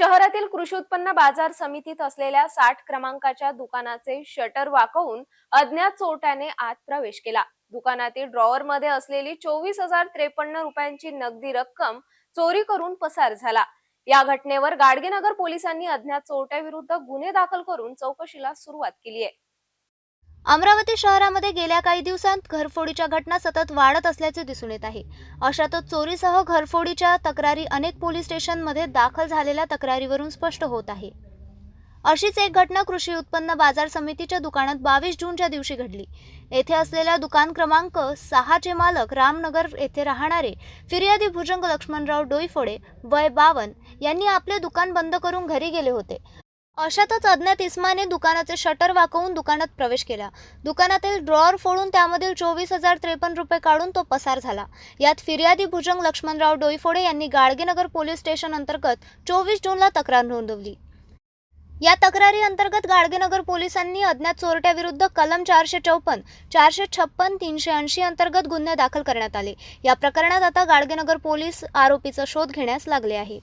शहरातील कृषी उत्पन्न बाजार समितीत असलेल्या साठ क्रमांकाच्या दुकानाचे शटर वाकवून अज्ञात चोरट्याने आत प्रवेश केला. दुकानातील ड्रॉवर मध्ये असलेली चोवीस हजार त्रेपन्न रुपयांची नगदी रक्कम चोरी करून पसार झाला. या घटनेवर गाडगेनगर पोलिसांनी अज्ञात चोरट्याविरुद्ध गुन्हे दाखल करून चौकशीला सुरुवात केली आहे. अमरावती शहरामध्ये गेल्या काही दिवसांत घरफोडीच्या घटना सतत वाढत असल्याचे दिसून येत आहे. अशातच चोरीसह घरफोडीच्या तक्रारी अनेक पोलीस स्टेशनमध्ये दाखल झालेल्या तक्रारीवरून स्पष्ट होत आहे. अशीच एक घटना कृषी उत्पन्न बाजार समितीच्या दुकानात बावीस जूनच्या दिवशी घडली. येथे असलेल्या दुकान क्रमांक सहाचे मालक रामनगर येथे राहणारे फिर्यादी भुजंग लक्ष्मणराव डोईफोडे वय बावन यांनी आपले दुकान बंद करून घरी गेले होते. अशातच अज्ञात इस्माने दुकानाचे शटर वाकवून दुकानात प्रवेश केला. दुकानातील ड्रॉअर फोडून त्यामधील चोवीस हजार त्रेपन्न रुपये काढून तो पसार झाला. यात फिर्यादी भुजंग लक्ष्मणराव डोईफोडे यांनी गाडगेनगर पोलीस स्टेशन अंतर्गत चोवीस जूनला तक्रार नोंदवली. या तक्रारी अंतर्गत गाडगेनगर पोलिसांनी अज्ञात चोरट्याविरुद्ध कलम चारशे चौपन्न चारशे छप्पन तीनशे ऐंशी अंतर्गत गुन्हे दाखल करण्यात आले. या प्रकरणात आता गाडगेनगर पोलीस आरोपीचा शोध घेण्यास लागले आहे.